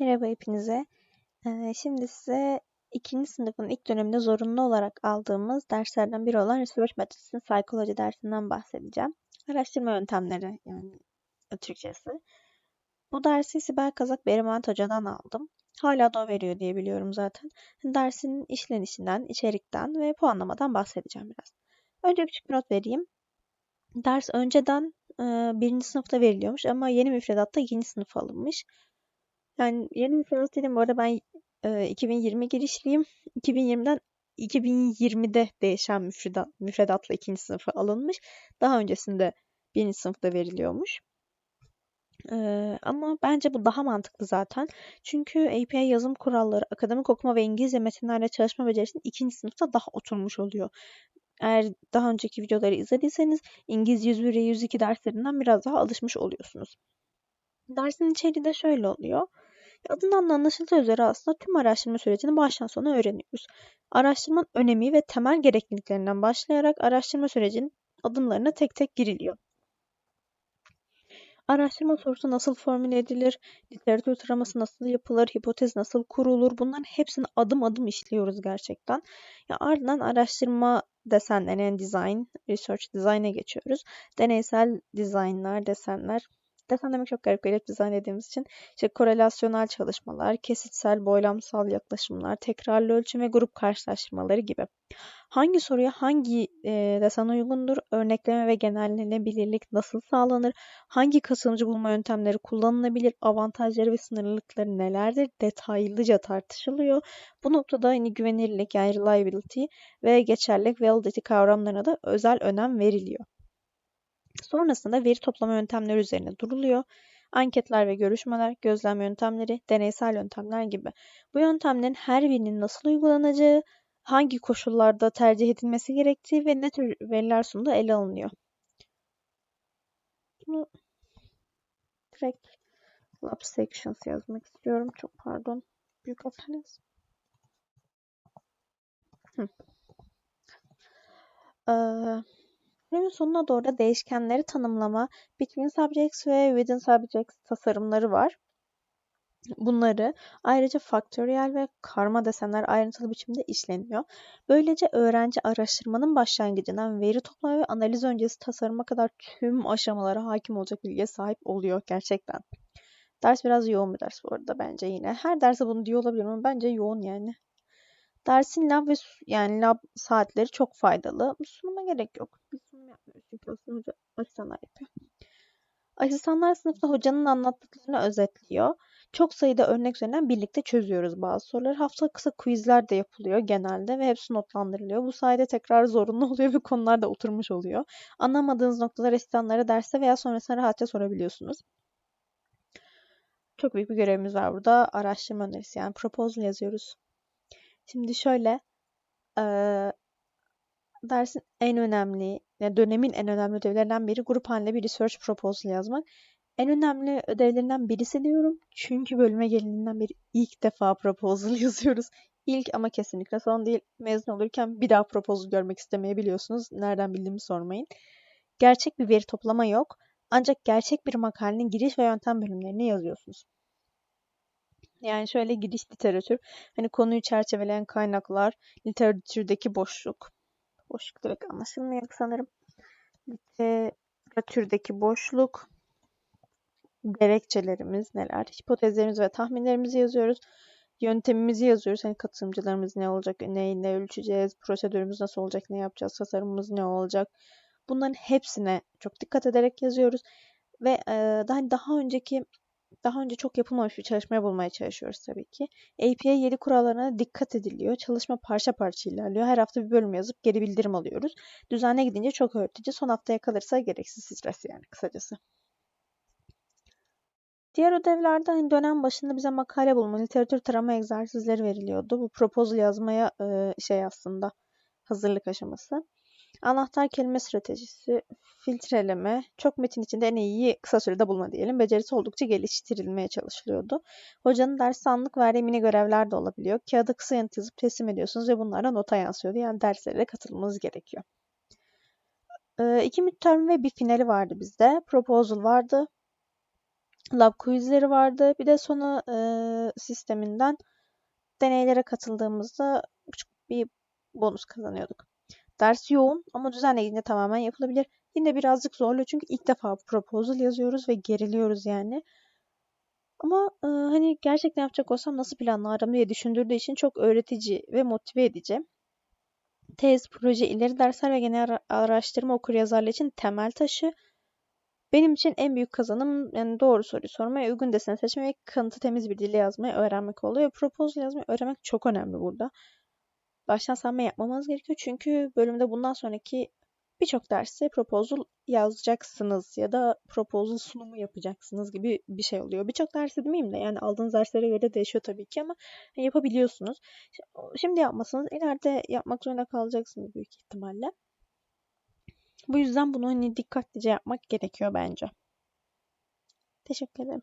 Merhaba hepinize. Ee, şimdi size ikinci sınıfın ilk döneminde zorunlu olarak aldığımız derslerden biri olan Research Methods in Psychology dersinden bahsedeceğim. Araştırma yöntemleri yani Türkçesi. Bu dersi Sibel Kazak Beriment Hoca'dan aldım. Hala da o veriyor diye biliyorum zaten. Dersin işlenişinden, içerikten ve puanlamadan bahsedeceğim biraz. Önce küçük bir not vereyim. Ders önceden e, birinci sınıfta veriliyormuş ama yeni müfredatta ikinci sınıf alınmış. Yani yeni müfredat dedim bu arada ben e, 2020 girişliyim. 2020'den 2020'de değişen müfredat, müfredatla ikinci sınıfa alınmış. Daha öncesinde birinci sınıfta veriliyormuş. Ee, ama bence bu daha mantıklı zaten. Çünkü API yazım kuralları, akademik okuma ve İngilizce metinlerle çalışma becerisinin ikinci sınıfta daha oturmuş oluyor. Eğer daha önceki videoları izlediyseniz İngilizce 101 ve 102 derslerinden biraz daha alışmış oluyorsunuz. Dersin içeriği de şöyle oluyor. Adından da anlaşıldığı üzere aslında tüm araştırma sürecini baştan sona öğreniyoruz. Araştırmanın önemi ve temel gerekliliklerinden başlayarak araştırma sürecinin adımlarına tek tek giriliyor. Araştırma sorusu nasıl formüle edilir, literatür taraması nasıl yapılır, hipotez nasıl kurulur bunların hepsini adım adım işliyoruz gerçekten. Ya ardından araştırma desenleri yani design, research design'e geçiyoruz. Deneysel dizaynlar, desenler Desen demek çok garip garip dizayn dediğimiz için. İşte korelasyonel çalışmalar, kesitsel, boylamsal yaklaşımlar, tekrarlı ölçüm ve grup karşılaştırmaları gibi. Hangi soruya hangi e, desen uygundur? Örnekleme ve genellenebilirlik nasıl sağlanır? Hangi kasımcı bulma yöntemleri kullanılabilir? Avantajları ve sınırlılıkları nelerdir? Detaylıca tartışılıyor. Bu noktada hani güvenilirlik yani reliability ve geçerlilik validity kavramlarına da özel önem veriliyor. Sonrasında veri toplama yöntemleri üzerine duruluyor. Anketler ve görüşmeler, gözlem yöntemleri, deneysel yöntemler gibi. Bu yöntemlerin her birinin nasıl uygulanacağı, hangi koşullarda tercih edilmesi gerektiği ve ne tür veriler sunduğu ele alınıyor. Bunu direkt lab sections yazmak istiyorum. Çok pardon. Büyük affınız. Ee, Bölümün sonuna doğru da değişkenleri tanımlama, between subjects ve within subjects tasarımları var. Bunları ayrıca faktöriyel ve karma desenler ayrıntılı biçimde işleniyor. Böylece öğrenci araştırmanın başlangıcından veri toplama ve analiz öncesi tasarıma kadar tüm aşamalara hakim olacak bilgiye sahip oluyor gerçekten. Ders biraz yoğun bir ders bu arada bence yine. Her derse bunu diyor olabilirim ama bence yoğun yani. Dersin lab ve yani lab saatleri çok faydalı. Sunuma gerek yok. Bir yapmıyoruz çünkü aslında hoca asistanlar yapıyor. Asistanlar sınıfta hocanın anlattıklarını özetliyor. Çok sayıda örnek üzerinden birlikte çözüyoruz bazı soruları. Hafta kısa quizler de yapılıyor genelde ve hepsi notlandırılıyor. Bu sayede tekrar zorunlu oluyor ve konular da oturmuş oluyor. Anlamadığınız noktalar asistanlara derste veya sonrasında rahatça sorabiliyorsunuz. Çok büyük bir görevimiz var burada. Araştırma önerisi yani proposal yazıyoruz. Şimdi şöyle e, dersin en önemli, yani dönemin en önemli ödevlerinden biri grup halinde bir research proposal yazmak. En önemli ödevlerinden birisi diyorum. Çünkü bölüme gelindiğinden beri ilk defa proposal yazıyoruz. İlk ama kesinlikle son değil. Mezun olurken bir daha proposal görmek istemeyebiliyorsunuz. Nereden bildiğimi sormayın. Gerçek bir veri toplama yok. Ancak gerçek bir makalenin giriş ve yöntem bölümlerini yazıyorsunuz. Yani şöyle giriş literatür. Hani konuyu çerçeveleyen kaynaklar, literatürdeki boşluk. Boşluk direkt anlaşılmıyor sanırım. Literatürdeki boşluk. Gerekçelerimiz neler? Hipotezlerimizi ve tahminlerimizi yazıyoruz. Yöntemimizi yazıyoruz. Hani katılımcılarımız ne olacak, neyi ne ölçeceğiz, prosedürümüz nasıl olacak, ne yapacağız, tasarımımız ne olacak. Bunların hepsine çok dikkat ederek yazıyoruz. Ve e, daha, daha önceki daha önce çok yapılmamış bir çalışmaya bulmaya çalışıyoruz tabii ki. API 7 kurallarına dikkat ediliyor. Çalışma parça parça ilerliyor. Her hafta bir bölüm yazıp geri bildirim alıyoruz. Düzenle gidince çok öğretici. Son haftaya kalırsa gereksiz stres yani kısacası. Diğer ödevlerde hani dönem başında bize makale bulma, literatür tarama egzersizleri veriliyordu. Bu proposal yazmaya şey aslında hazırlık aşaması. Anahtar kelime stratejisi, filtreleme, çok metin içinde en iyiyi kısa sürede bulma diyelim. Becerisi oldukça geliştirilmeye çalışılıyordu. Hocanın ders anlık verdiği mini görevler de olabiliyor. Kağıda kısa yanıt yazıp teslim ediyorsunuz ve bunlara nota yansıyordu. Yani derslere katılmanız gerekiyor. Ee, iki midterm ve bir finali vardı bizde. Proposal vardı. lab quizleri vardı. Bir de sona e, sisteminden deneylere katıldığımızda küçük bir bonus kazanıyorduk. Ders yoğun ama düzenlediğinde tamamen yapılabilir. Yine birazcık zorlu çünkü ilk defa proposal yazıyoruz ve geriliyoruz yani. Ama e, hani gerçekten yapacak olsam nasıl planlardım diye düşündürdüğü için çok öğretici ve motive edici. Tez, proje, ileri dersler ve genel araştırma okur yazarlığı için temel taşı. Benim için en büyük kazanım yani doğru soruyu sormaya, uygun desene seçmeyi, kanıtı temiz bir dille yazmayı öğrenmek oluyor. Proposal yazmayı öğrenmek çok önemli burada. Baştan sanma yapmamanız gerekiyor çünkü bölümde bundan sonraki birçok derste proposal yazacaksınız ya da proposal sunumu yapacaksınız gibi bir şey oluyor. Birçok dersi demeyeyim de yani aldığınız derslere göre değişiyor tabii ki ama yapabiliyorsunuz. Şimdi yapmasanız ileride yapmak zorunda kalacaksınız büyük ihtimalle. Bu yüzden bunu hani dikkatlice yapmak gerekiyor bence. Teşekkür ederim.